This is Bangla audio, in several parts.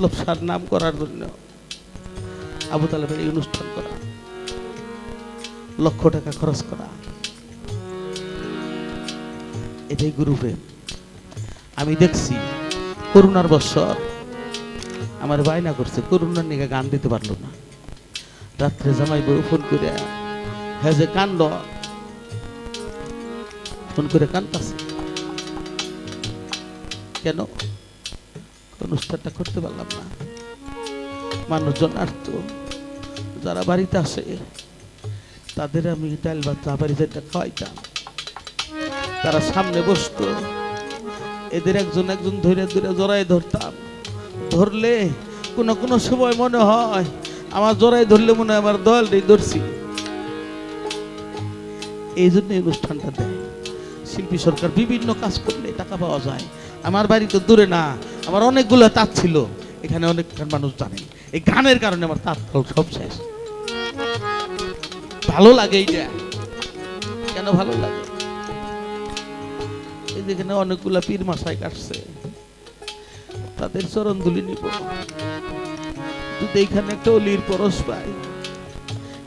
আসলফ সার নাম করার জন্য আবু তালেবের এই অনুষ্ঠান করা। লক্ষ টাকা খরচ করা। এটাই গুরুপ্রেম। আমি দেখছি, করুণার বৎসর আমার বায়না করছে, করুণার নিকে গান দিতে পারল না। রাত্রে জামাই বউ ফোন করে হ্যাঁ যে কান্দ। ফোন করে কান্দাছে। কেন? অনুষ্ঠানটা করতে পারলাম না। মানুষজন আসতো যারা বাড়িতে আসে তাদের আমি ডাল ভাত চা বাড়ি যেটা খাওয়াইতাম। তারা সামনে বসতো, এদের একজন একজন ধরে ধরে জড়াই ধরতাম। ধরলে কোনো কোনো সময় মনে হয়, আমার জড়াই ধরলে মনে হয় আমার দল ধরছি। এই জন্য অনুষ্ঠানটা দেয় শিল্পী সরকার বিভিন্ন কাজ করলে টাকা পাওয়া যায়। আমার বাড়ি তো দূরে না আমার অনেকগুলো তাঁত ছিল। এখানে অনেক মানুষ জানে। এই গানের কারণে আমার তাঁত সব শেষ। ভালো লাগে এইটা। কেন ভালো লাগে? এই যেখানে অনেকগুলা পীর মাসায় কাটছে। তাদের চরণ দুলি নিব। যদি এইখানে একটা অলির পরশ পাই,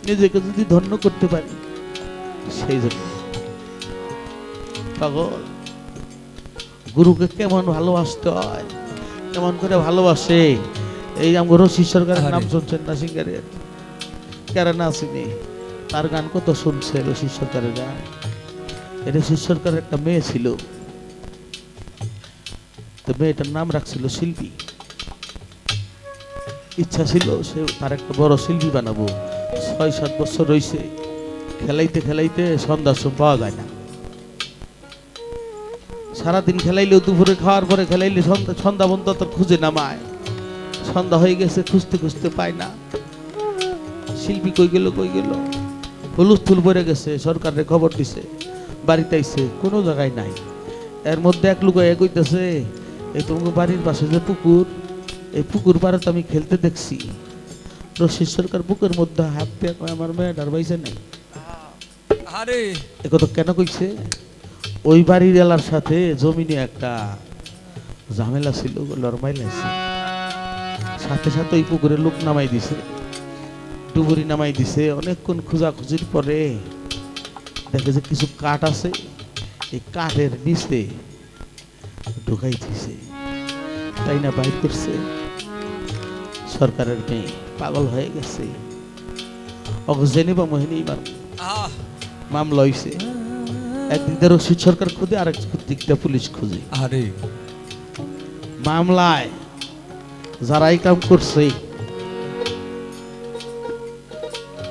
নিজেকে যদি ধন্য করতে পারি, সেই জন্য। পাগল। গুরুকে কেমন ভালোবাসতে হয়? কেমন করে ভালোবাসে। এই আমার রশি সরকারের নাম। শুনছেন না সিঙ্গারের? কেন না আসেনি তার গান কত শুনছে রশি সরকারের গান? রশি সরকারের একটা মেয়ে ছিল। তো মেয়েটার নাম রাখছিল শিল্পী। ইচ্ছা ছিল সে তার একটা বড় শিল্পী বানাবো। ছয় সাত বছর রয়েছে খেলাইতে খেলাইতে সন্ধ্যার সময় পাওয়া যায় না। সারাদিন খেলাইলেও দুপুরে খাওয়ার পরে খেলাইলে সন্ধ্যা সন্ধ্যা বন্ধ তো খুঁজে নামায়। সন্ধ্যা হয়ে গেছে খুঁজতে খুঁজতে পায় না। শিল্পী কই গেল কই গেল? হুলুস্থুল পড়ে গেছে সরকারের খবর দিছে। বাড়িতে আইছে কোনো জায়গায় নাই। এর মধ্যে এক লোক এ কইতেছে এই তোমার বাড়ির পাশে যে পুকুর এই পুকুর পাড়ে তো আমি খেলতে দেখছি। রশিদ সরকার পুকুরের মধ্যে হাত দিয়ে আমার মেয়েটার বাইসে নাই। আরে! এ কথা কেন কইছে? ওই বাড়ির এলার সাথে জমিনে একটা ঝামেলা ছিল লড়মাই লাগছে সাথে সাথে ওই পুকুরে লোক নামাই দিছে ডুবুরি নামাই দিছে। অনেকক্ষণ খোঁজাখুঁজির পরে দেখে যে কিছু কাঠ আছে এই কাঠের নিচে ঢুকাই দিছে। তাই না বাইর করছে? সরকারের মেয়ে পাগল হয়ে গেছে। অগজেনি বা মোহিনী মামলা হয়েছে একদিক দিয়ে রশিদ সরকার খুঁজে দিক দিয়ে পুলিশ খুঁজে। আরে। মামলায় যারা এই কাম করছে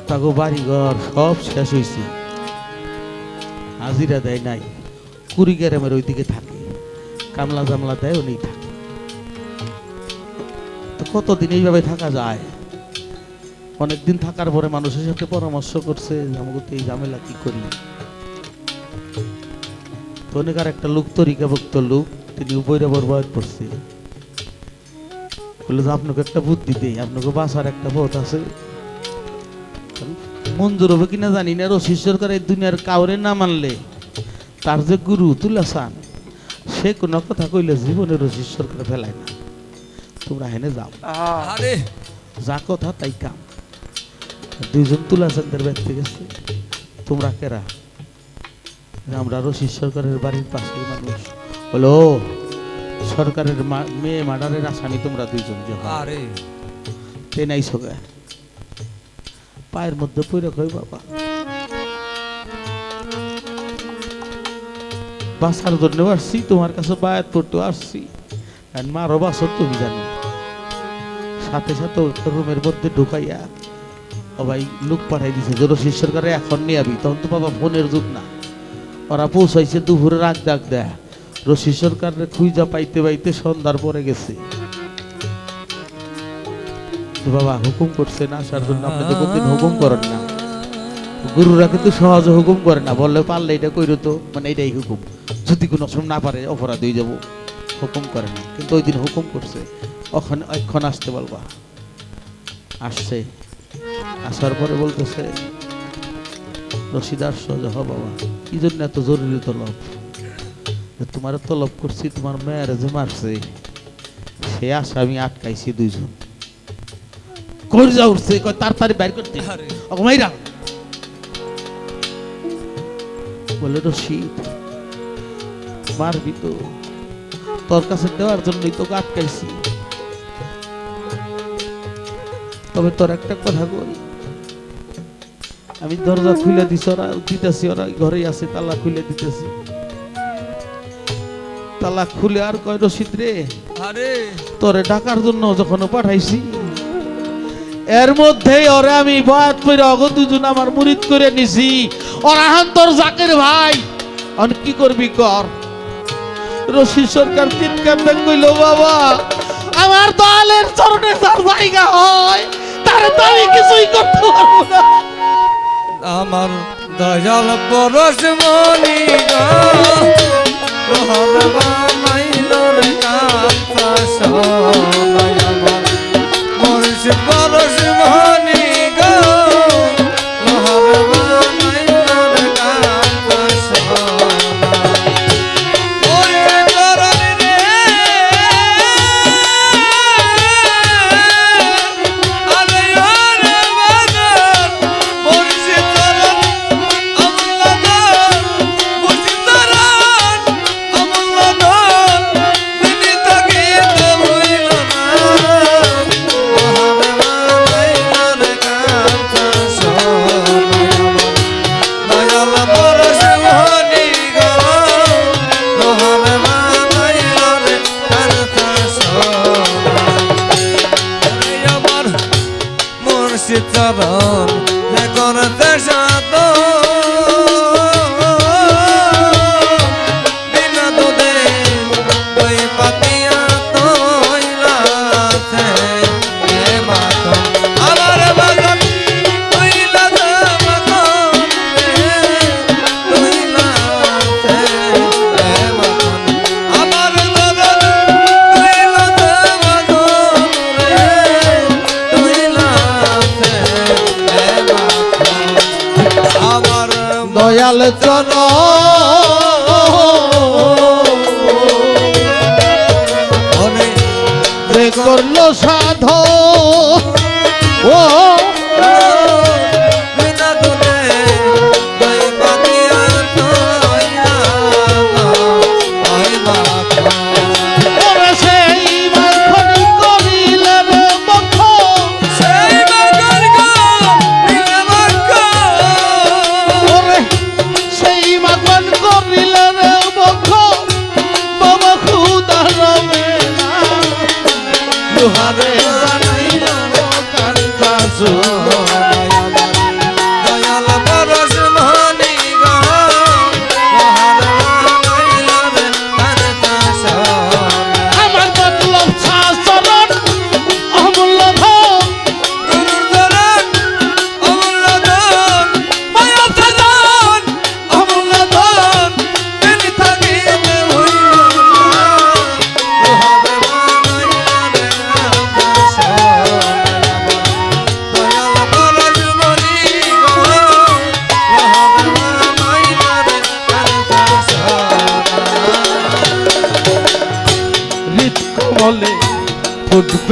তাগো বাড়িঘর সব শেষ হয়েছে হাজিরা দেয় নাই কুড়ি গ্রামের ওইদিকে থাকে কামলা জামলা দেয় উনি থাকে। তো কতদিন এইভাবে থাকা যায়? অনেকদিন থাকার পরে মানুষের সাথে পরামর্শ করছে আমাকে এই ঝামেলা কি করি আর একটা লোক তরিকা ভক্ত লোক তিনি উপরে বরবাদ করছে বলল যে আপনাকে একটা বুদ্ধি দেই আপনাকে বাসার একটা পথ আছে। মঞ্জুর হবে কিনা জানি না রশিদ সরকার এই দুনিয়ার কাউরে না মানলে তার যে গুরু তুলা চান সে কোনো কথা কইলে জীবনে রশিদ সরকার ফেলায় না। তোমরা হেনে যাও। যা কথা তাই কাম। দুইজন তুলা চান্দের ব্যক্তি গেছে। তোমরা কেরা? আমরা রশিদ সরকারের বাড়ির পাশে মানুষ। বলো সরকারের মেয়ে মার্ডারের আসামি তোমরা দুইজন যে আরে। তে নাই সগে পায়ের মধ্যে পড়ে কই বাবা? বাসার জন্য আসছি তোমার কাছে বায়াত পড়তে আসছি। আর মারো বাসর তুমি জানো। সাথে সাথে রুমের মধ্যে ঢুকাইয়া ও ভাই লোক পাঠাই দিছে যে রশিদ সরকারে এখন নিয়ে আবি তখন তো বাবা ফোনের যুগ না। ওরা পৌঁছাইছে, দুপুরে রাগ ডাক দেয়। রশিদ সরকারের খুঁজা পাইতে পাইতে সন্ধ্যার পরে গেছে। বাবা, হুকুম করছে না আসার জন্য, আপনি তো কোনদিন হুকুম করেন না। গুরুরা কিন্তু সহজে হুকুম করে না, বললে পারলে এটা কইরো তো মানে এটাই হুকুম। যদি কোনো সময় না পারে, অপরাধ হয়ে যাব। হুকুম করে না, কিন্তু ওই দিন হুকুম করছে। ওখানে অক্ষণ আসতে বলবা। আসছে। আসার পরে বলতেছে রশিদার সহজ হ বাবা। কি জন্য এত জরুরি তলব? তোমার তলব করছি তোমার মেয়ের যে মারছে সে আসামি আটকাইছি দুইজন। উঠছে? তাড়াতাড়ি বাইর করতে মাইরা। বলে রশিদ মারবি তো। তোর কাছে দেওয়ার জন্যই তোকে আটকাইছি। তবে তোর একটা কথা বলি আমি দরজা খুলে দিছি ওরা দিতেছি ওরা ঘরেই আছে তালা খুলে দিতেছি। তালা খুলে আর কয় রশিদ রে? আরে। তোরে ডাকার জন্য যখন পাঠাইছি এর মধ্যেই ওরে আমি বয়াত করে অগ দুজন আমার মুরিদ করে নিছি। ওরা হান তোর জাকের ভাই। অন কি করবি কর? রশি সরকার চিৎকার দেন কইল বাবা আমার দলের চরণে তার জায়গা হয় তার তো আমি কিছুই করতে পারব না। আমার দয়াল পরশ মনি সোনাই আমার। পরশ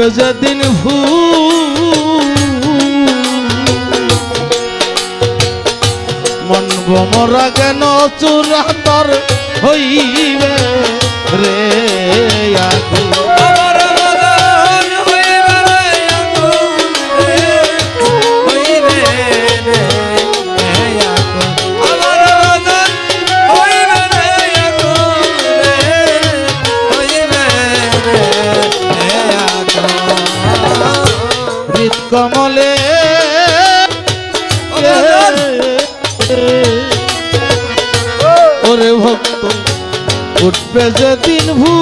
ফুটবে যেদিন মন বমরা কেন চূড়াতর হইবে রে আগু কমলে। ওরে ভক্ত। উঠবে যেদিন ভূ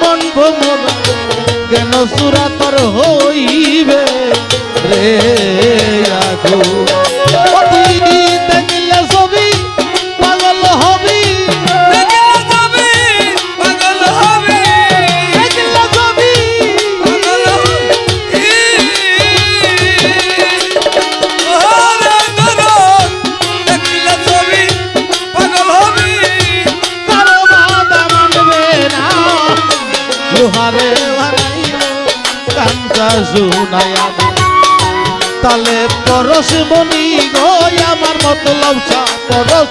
মন কেন সুরাতর হইবে রে? জুনায়া তালে পরশ মনি গো আমার মতলব পরশ।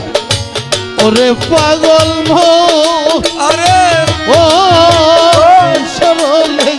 ওরে পাগল মো। আরে। ও সরলে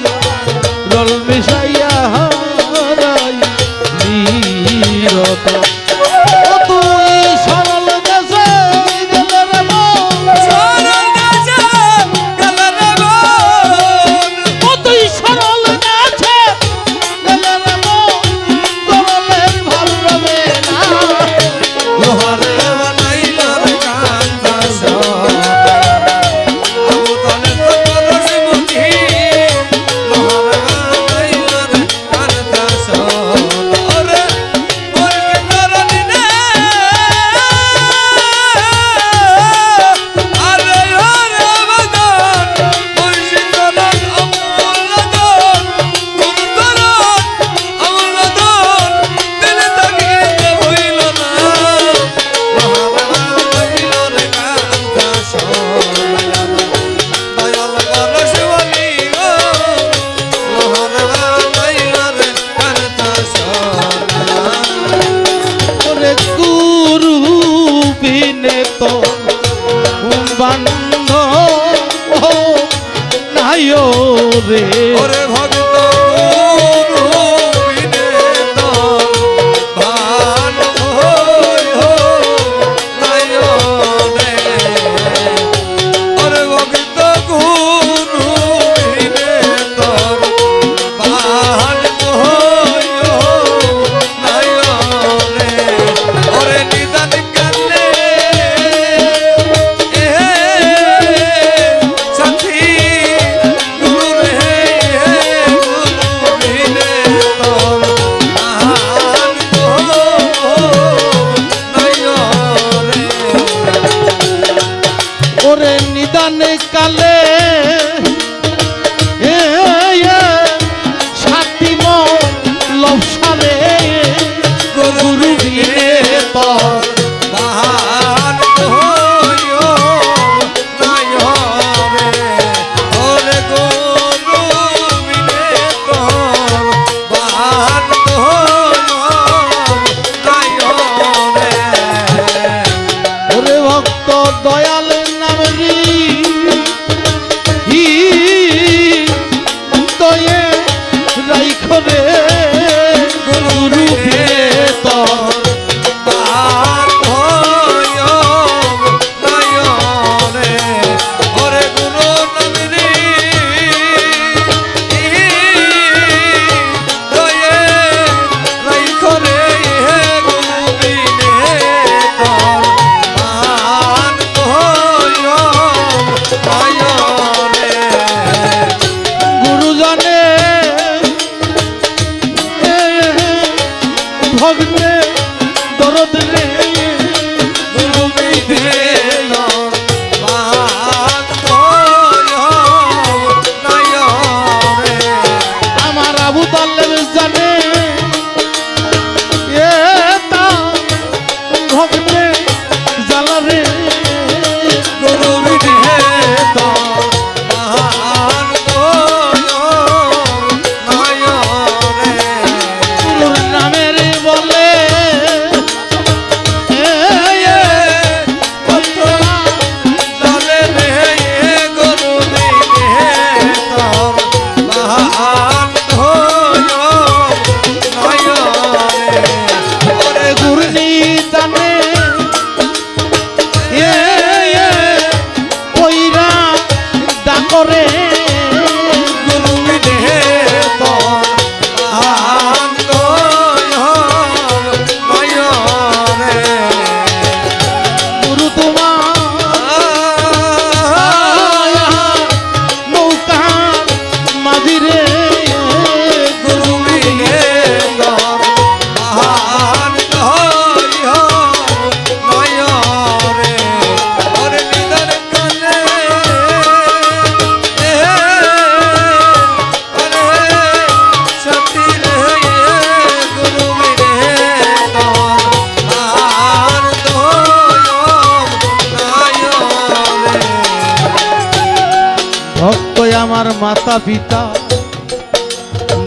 মাতা পিতা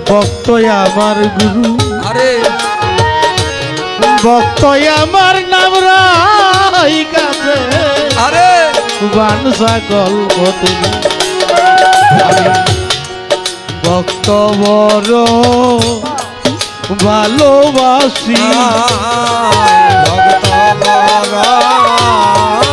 ভক্ত আমার গুরু। আরে। ভক্ত আমার নাম রাই কাছে। আরে। বান সকল ভক্ত বড় ভালোবাসি। ভক্ত বড়।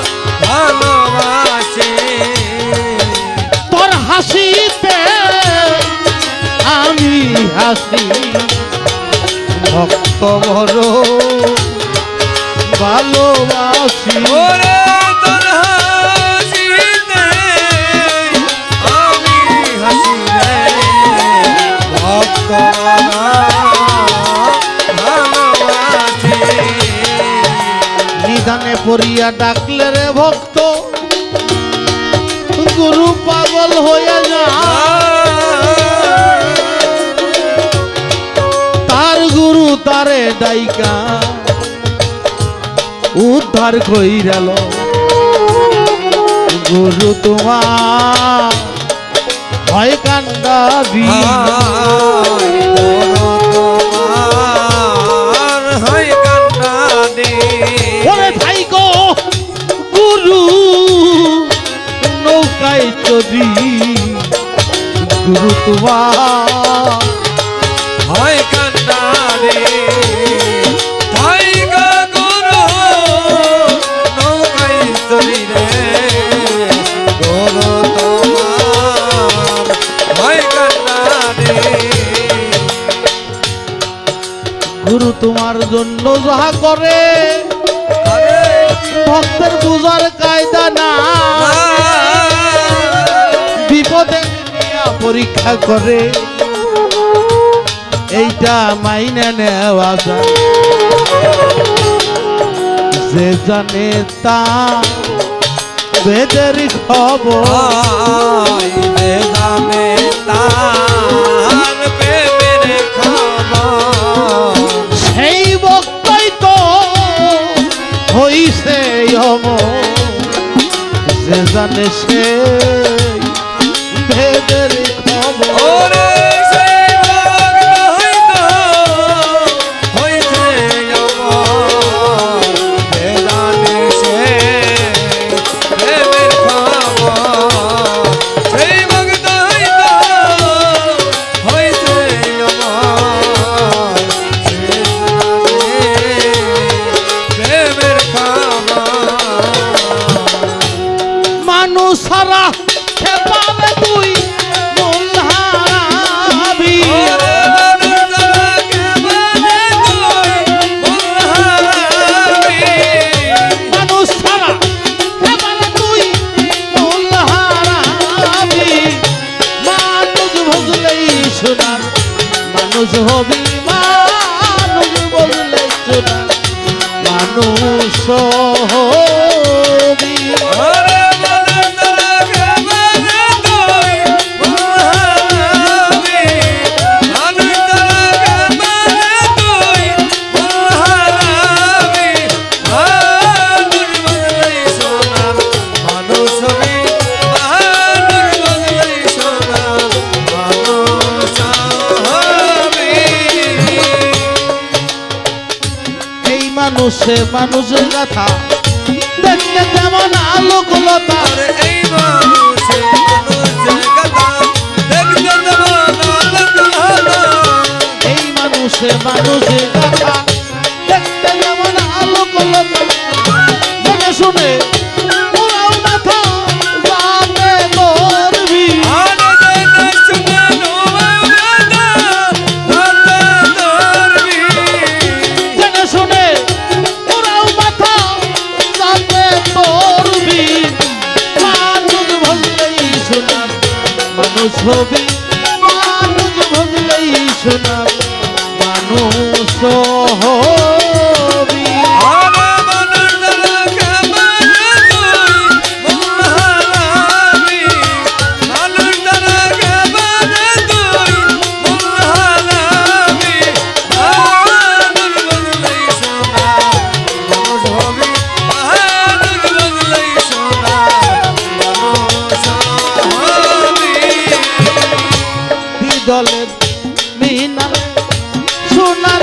হাসি ভক্ত বড় ভালোবাসি। ওরে নিধানে পড়িয়া ডাকলে রে ভক্ত গুরু ডাইকা উদ্ধার কইরাল। গুরু তোমার গো গুরু নৌকায় চলি গুরু জন্য যাহা করে, ভক্তের পূজার কায়দা না। বিপদে পরীক্ষা করে, এইটা মাইনা নেওয়া যায়। যে জানে তা বেদের খবর। বেদামে তার অম যে জানে সে ভেদের মানুষের কথা দেখতে যেমন আলোকলতা। এই মানুষের কথা দেখতে যেমন আলোকলতা। এই মানুষের মানুষের Love দলে মিনার সোনার